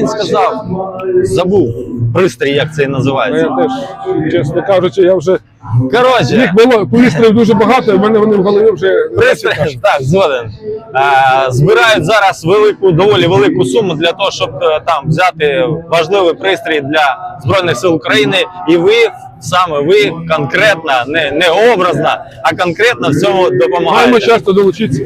Він сказав, забув пристрій, як це і Ну, називається. Я теж, чесно кажучи, я вже Коротше, їх було пристроїв дуже багато, і в мене вони в голові вже пристрій, так, згоден. Е, збирають зараз велику, доволі велику суму для того, щоб е, там взяти важливий пристрій для Збройних сил України. І ви, саме ви конкретно, не, не образно, а конкретно в цьому маємо часто долучитися.